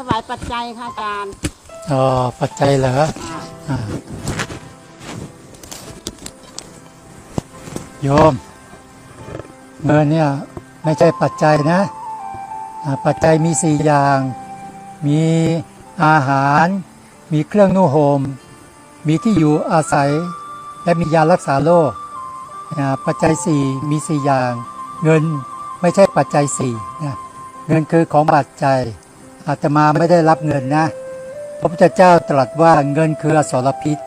ถวายปัจจัยค่ะอาจารย์อ๋อปัจจัยเหรออ่าอ่าโยมเงินเนี่ยไม่ใช่ปัจจัยนะอ่าปัจจัยมีสี่อย่าง มีอาหาร มีเครื่องนุ่งห่มมีที่อยู่อาศัย และมียารักษาโรคอ่าปัจจัยสี่มีสี่อย่าง เงินไม่ใช่ปัจจัยสี่นะเงินคือของปัจจัย อาตมาไม่ได้รับเงินนะ พระพุทธเจ้าตรัสว่าเงินคืออสรพิษ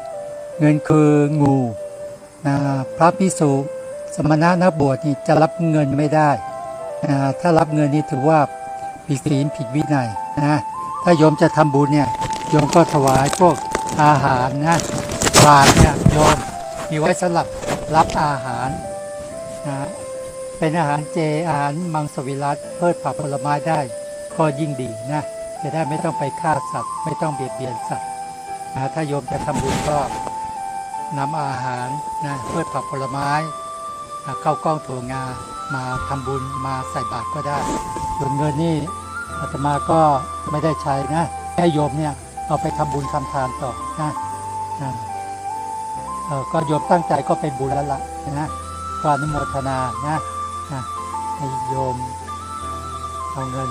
เงินคืองูนะพระพิสุสมณะนักบวชนี่จะรับเงินไม่ได้นะถ้ารับเงินนี่ถือว่าผิดศีลผิดวินัยนะถ้าโยมจะทำบุญเนี่ยโยมก็ถวายพวกอาหารนะบาตรเนี่ยโยมมีไว้สำหรับรับอาหารนะเป็นอาหารเจอาหารมังสวิรัตเพิดผักผลไม้ได้ ก็ยิ่งดีนะจะได้ไม่ต้องไปฆ่าสัตว์ ไม่ต้องเบียดเบียนสัตว์นะถ้าโยมจะทำบุญก็นำอาหารนะเพืชผักผลไม้นะเข้ากล้องถั่วงามาทำบุญมาใส่บาตรก็ได้ส่วนเงินนี่อาตมาก็ไม่ได้ใช้นะให้โยมเนี่ยเอาไปทำบุญทำทานต่อนะนะเออก็โยมตั้งใจก็เป็นบุญแล้วล่ะนะก็อนุโมทนานะนะให้โยมเอาเงิน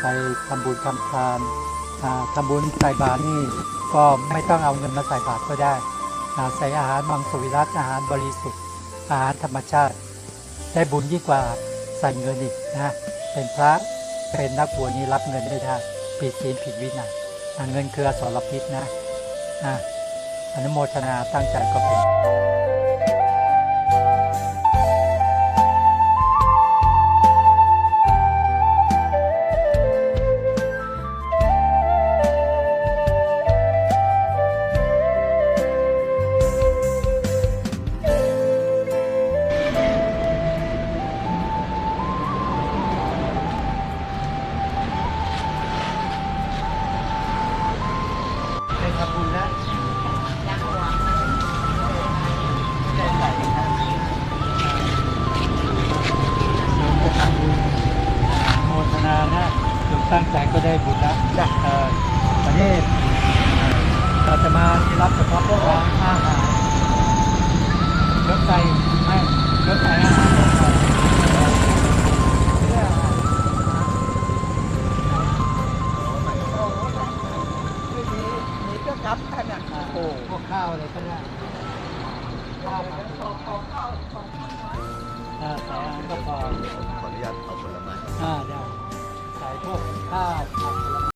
ไปทำบุญทำทานอ่าทำบุญใส่บาตรนี่ก็ไม่ต้องเอาเงินมาใส่บาตรก็ได้ใส่อาหารมังสวิรัตอาหารบริสุทธิ์ อาหารธรรมชาติ ได้บุญยิ่งกว่าใส่เงินอีกนะเป็นพระเป็นนักบวชนี่รับเงินไม่ได้ผิดศีลผิดวินัยเงินคืออสรพิษนะอาอนุโมทนาตั้งใจก็เป็น ตั้งใจก็ได้บุญแล้วเออวันนี้เราจะมาที่รับเฉพาะพวกเราอาหารยกใจให้ยกใจอาหารก่อนเนี่ยอาหารนี่ก็กลับขนาดอ่าพวกข้าวอะไรก็ได้ข้าวผัดอ่าใส่อาหารก็พอขออนุญาตเอาผลไม้อ่าได้ใส่พวกข้าวผัดผลไม้